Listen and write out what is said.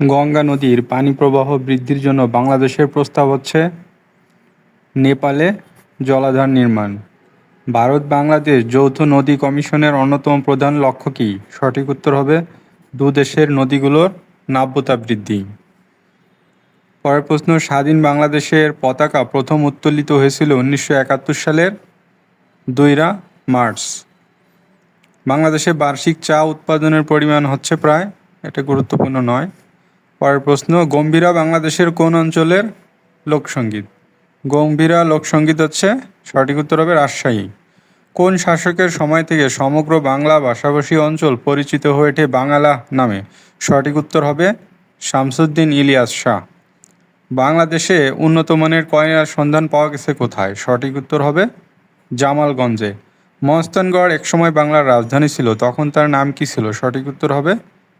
গঙ্গা নদীর পানি প্রবাহ বৃদ্ধির জন্য বাংলাদেশের প্রস্তাব হচ্ছে নেপালে জলাধার নির্মাণ। ভারত বাংলাদেশ যৌথ নদী কমিশনের অন্যতম প্রধান লক্ষ্য কী? সঠিক উত্তর হবে দু দেশের নদীগুলোর নাব্যতা বৃদ্ধি। পরের প্রশ্ন, স্বাধীন বাংলাদেশের পতাকা প্রথম উত্তোলিত হয়েছিল উনিশশো একাত্তর সালের দুইরা মার্চ। বাংলাদেশে বার্ষিক চা উৎপাদনের পরিমাণ হচ্ছে প্রায়, এটা গুরুত্বপূর্ণ নয় পরের প্রশ্ন, গম্ভীরা বাংলাদেশের কোন অঞ্চলের লোকসঙ্গীত গম্ভীরা লোকসঙ্গীত হচ্ছে সঠিক উত্তর হবে রাজশাহী। কোন শাসকের সময় থেকে সমগ্র বাংলা ভাষাভাষী অঞ্চল পরিচিত হয়ে ওঠে বাংলা নামে? সঠিক উত্তর হবে শামসুদ্দিন ইলিয়াস শাহ। বাংলাদেশে উন্নত মানের কয়লার সন্ধান পাওয়া গেছে কোথায়? সঠিক উত্তর হবে জামালগঞ্জে। মহস্তানগড় একসময় বাংলার রাজধানী ছিল, তখন তার নাম কি ছিল? সঠিক উত্তর হবে